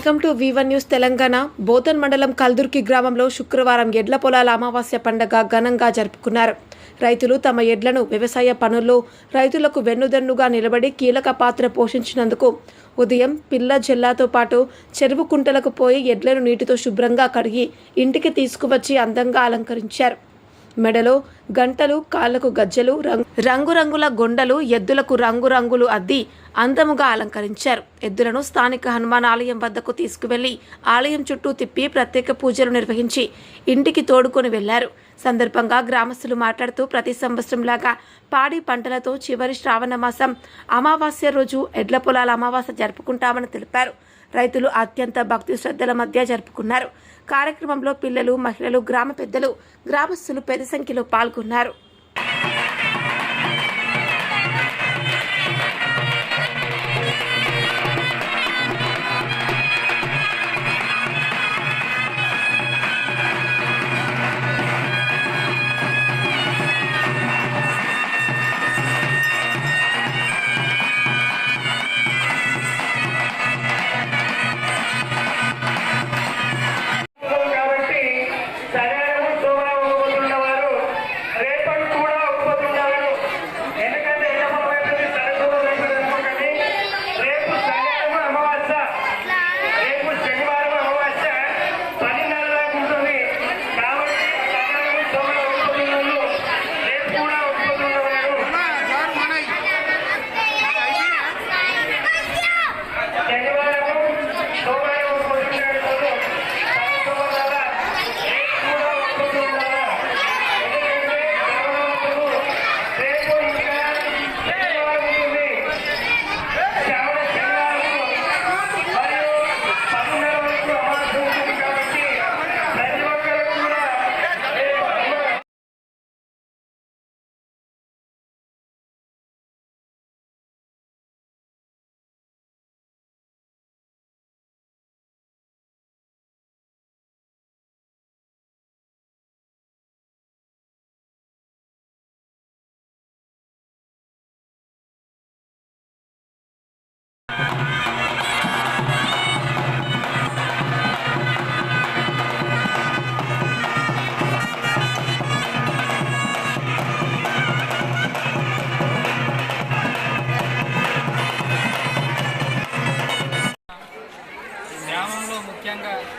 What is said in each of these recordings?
Welcome to వివన్ news Telangana. Bodhan మండలం కల్దుర్కి గ్రామంలో శుక్రవారం ఎడ్ల పొలాల అమావాస్య పండగ ఘనంగా జరుపుకున్నారు. రైతులు తమ ఎడ్లను వ్యవసాయ పనుల్లో రైతులకు వెన్నుదన్నుగా నిలబడి కీలక పాత్ర పోషించినందుకు ఉదయం పిల్ల జెల్లాతో పాటు చెరువు కుంటలకు పోయి ఎడ్లను నీటితో శుభ్రంగా కడిగి ఇంటికి తీసుకువచ్చి అందంగా అలంకరించారు. మెడలో గంటలు కాళ్ళకు గజ్జెలు రంగు రంగురంగుల గొండలు ఎద్దులకు రంగురంగులు అద్ది అందముగా అలంకరించారు. ఎద్దులను స్థానిక హనుమాన్ ఆలయం వద్దకు తీసుకువెళ్ళి ఆలయం చుట్టూ తిప్పి ప్రత్యేక పూజలు నిర్వహించి ఇంటికి తోడుకొని వెళ్ళారు సందర్భంగా గ్రామస్తులు మాట్లాడుతూ ప్రతి సంవత్సరంలాగా పాడి పంటలతో చివరి శ్రావణ మాసం అమావాస్య రోజు ఎడ్ల పొలాల అమావాస్య జరుపుకుంటామని తెలిపారు. రైతులు అత్యంత భక్తి శ్రద్ధల మధ్య జరుపుకున్నారు. కార్యక్రమంలో పిల్లలు మహిళలు గ్రామ పెద్దలు గ్రామస్తులు పెద్ద సంఖ్యలో పాల్గొన్నారు.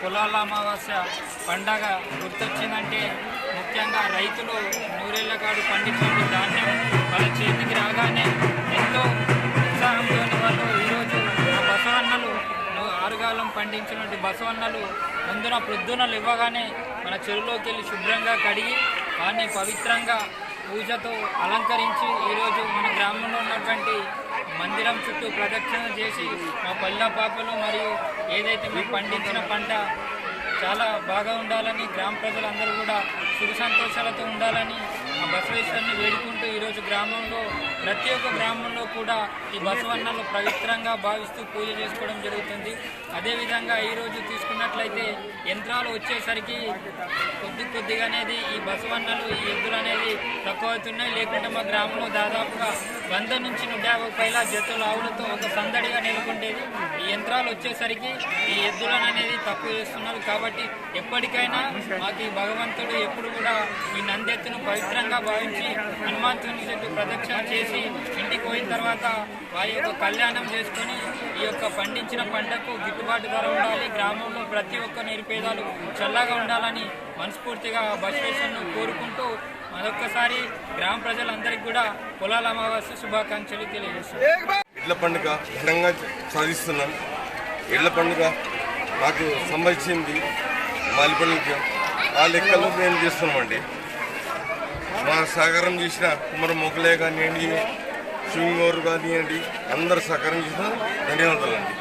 పొలాల అమావాస్య పండగ గుర్తొచ్చిందంటే ముఖ్యంగా రైతులు నూరేళ్ళగాడు పండించిన ధాన్యం వాళ్ళ చేతికి రాగానే ఎంతో ఉత్సాహంతో వాళ్ళు ఈరోజు బసవన్నలు ఆరుగాలం పండించినటువంటి బసవన్నలు ముందున ప్రొద్దునలు ఇవ్వగానే మన చెరువులోకి వెళ్ళి శుభ్రంగా కడిగి వారిని పవిత్రంగా పూజతో అలంకరించి ఈరోజు మన గ్రామంలో మందిరం చుట్టూ ప్రదక్షిణ చేసి మా పల్లె పాపలు మరియు ఏదైతే మేము పండించిన పంట చాలా బాగా ఉండాలని గ్రామ ప్రజలందరూ కూడా సుఖ సంతోషాలతో ఉండాలని ఆ బసవేశ్వరుని వేడుకుంటూ ఈరోజు గ్రామంలో ప్రతి ఒక్క గ్రామంలో కూడా ఈ బసవన్నలు పవిత్రంగా భావిస్తూ పూజ చేసుకోవడం జరుగుతుంది. అదేవిధంగా ఈరోజు తీసుకున్నట్లయితే యంత్రాలు వచ్చేసరికి కొద్ది కొద్దిగా అనేది ఈ బసవన్నలు ఈ ఎద్దులు అనేది తక్కువ అవుతున్నాయి లేకుంటే మా గ్రామంలో దాదాపుగా వంద నుంచి నూట యాభై పైలా జతుల ఆవులతో ఒక సందడిగా నెలకొండేది. యంత్రాలు వచ్చేసరికి ఈ ఎద్దులను అనేది తక్కువ చేస్తున్నారు కాబట్టి ఎప్పటికైనా మాకు ఈ భగవంతుడు ఎప్పుడు కూడా ఈ నందెత్తును పవిత్రంగా భావించి హనుమంతుని చెట్టు ప్రదక్షిణ చేసి ఇంటికి పోయిన తర్వాత వారి యొక్క కళ్యాణం చేసుకొని ఈ యొక్క పండించిన పంటకు గిట్టుబాటు ధర ఉండాలి. గ్రామంలో ప్రతి ఒక్క నిరుపేదలు చల్లగా ఉండాలని మనస్ఫూర్తిగా బసవేశ్వరును కోరుకుంటూ మరొక్కసారి గ్రామ ప్రజలందరికీ కూడా పొలాల అమావాస్య శుభాకాంక్షలు తెలియజేస్తారు ఎడ్ల పండుగ ఘనంగా సాధిస్తున్నాను. ఎడ్ల పండుగ నాకు సంబంధించింది మాలిపల్లికి. పండుగ ఆ లెక్కలో మేము చేస్తున్నామండి. మా సహకారం చేసిన కుమార్ మొగలే కానివ్వండి శివంగోరు కానివ్వండి అందరు సహకారం చేసిన ధన్యవాదాలండి.